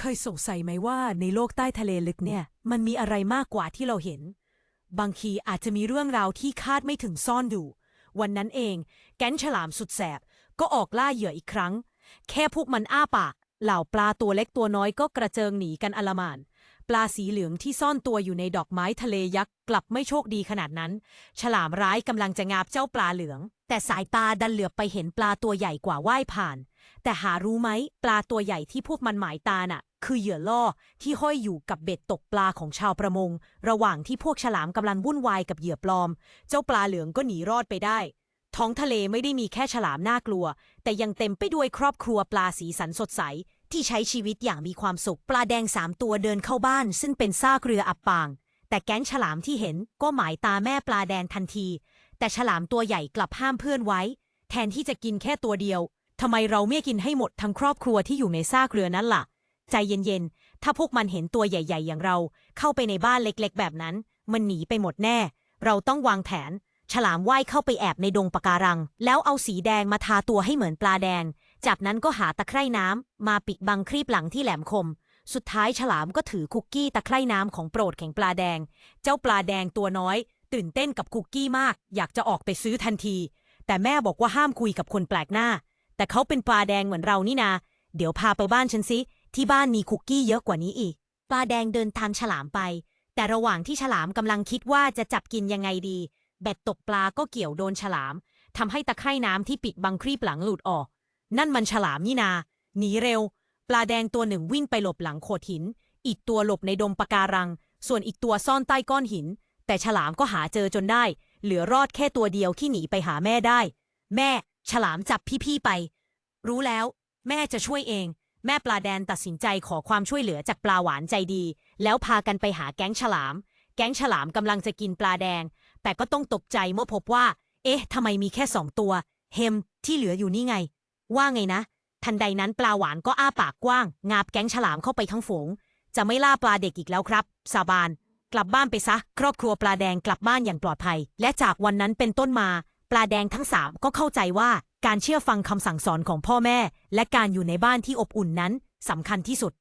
เคยสงสัยไหมว่าในโลกใต้ทะเลลึกเนี่ย มันมีอะไรมากกว่าที่เราเห็น บางทีอาจจะมีเรื่องราวที่คาดไม่ถึงซ่อนอยู่ วันนั้นเอง แก๊งฉลามสุดแสบ ก็ออกล่าเหยื่ออีกครั้ง แค่พวกมันอ้าปาก เหล่าปลาตัวเล็กตัวน้อยก็กระเจิงหนีกันอลมาน ปลาสีเหลืองที่ซ่อนตัวอยู่ในดอกไม้ทะเลยักษ์กลับไม่โชคดีขนาดนั้น ฉลามร้ายกำลังจะงาบเจ้าปลาเหลือง แต่สายตาดันเหลือบไปเห็นปลาตัวใหญ่กว่าว่ายผ่านแต่หารู้ไหม ปลาตัวใหญ่ที่พวกมันหมายตาน่ะ คือเหยื่อล่อที่ห้อยอยู่กับเบ็ดตกปลาของชาวประมง ระหว่างที่พวกฉลามกำลังวุ่นวายกับเหยื่อปลอม เจ้าปลาเหลืองก็หนีรอดไปได้ ท้องทะเลไม่ได้มีแค่ฉลามน่ากลัว แต่ยังเต็มไปด้วยครอบครัวปลาสีสันสดใส ที่ใช้ชีวิตอย่างมีความสุข ปลาแดงสามตัวเดินเข้าบ้าน ซึ่งเป็นซากเรืออับปาง แต่แก๊งฉลามที่เห็นก็หมายตาแม่ปลาแดงทันที แต่ฉลามตัวใหญ่กลับห้ามเพื่อนไว้ แทนที่จะกินแค่ตัวเดียวทำไมเราไม่กินให้หมดทั้งครอบครัวที่อยู่ในซากเรือนั้นล่ะ ใจเย็นๆ ถ้าพวกมันเห็นตัวใหญ่ ๆ อย่างเรา เข้าไปในบ้านเล็กๆ แบบนั้น มันหนีไปหมดแน่ เราต้องวางแผน ฉลามว่ายเข้าไปแอบในดงปะการัง แล้วเอาสีแดงมาทาตัวให้เหมือนปลาแดง จากนั้นก็หาตะไคร่น้ำมาปิดบังครีบหลังที่แหลมคม สุดท้ายฉลามก็ถือคุกกี้ตะไคร่น้ำของโปรดแข่งปลาแดง เจ้าปลาแดงตัวน้อย ตื่นเต้นกับคุกกี้มาก อยากจะออกไปซื้อทันที แต่แม่บอกว่าห้ามคุยกับคนแปลกหน้า แต่เขาเป็นปลาแดงเหมือนเรานี่นา เดี๋ยวพาไปบ้านฉันสิ ที่บ้านมีคุกกี้เยอะกว่านี้อีก ปลาแดงเดินตามฉลามไป แต่ระหว่างที่ฉลามกำลังคิดว่าจะจับกินยังไงดี แบตตกปลาก็เกี่ยวโดนฉลามทำให้ตะไคร่น้ำที่ปิดบังครีบหลังหลุดออก นั่นมันฉลามนี่นา หนีเร็ว ปลาแดงตัวหนึ่งวิ่งไปหลบหลังโขดหิน อีกตัวหลบในดมปะการัง ส่วนอีกตัวซ่อนใต้ก้อนหิน แต่ฉลามก็หาเจอจนได้ เหลือรอดแค่ตัวเดียวที่หนีไปหาแม่ได้ แม่ ฉลามจับพี่ๆไป รู้แล้ว แม่จะช่วยเอง แม่ปลาแดนตัดสินใจขอความช่วยเหลือจากปลาหวานใจดี แล้วพากันไปหาแก๊งฉลาม แก๊งฉลามกำลังจะกินปลาแดง แต่ก็ต้องตกใจเมื่อพบว่า เอ๊ะทำไมมีแค่สองตัว เฮมที่เหลืออยู่นี่ไง ว่าไงนะ ทันใดนั้นปลาหวานก็อ้าปากกว้าง งาบแก๊งฉลามเข้าไปทั้งฝูง จะไม่ล่าปลาเด็กอีกแล้วครับ สาบาน กลับบ้านไปซะ ครอบครัวปลาแดงกลับบ้านอย่างปลอดภัย และจากวันนั้นเป็นต้นมา ปลาแดงทั้งสามก็เข้าใจว่าการเชื่อฟังคำสั่งสอนของพ่อแม่ และการอยู่ในบ้านที่อบอุ่นนั้นสำคัญที่สุด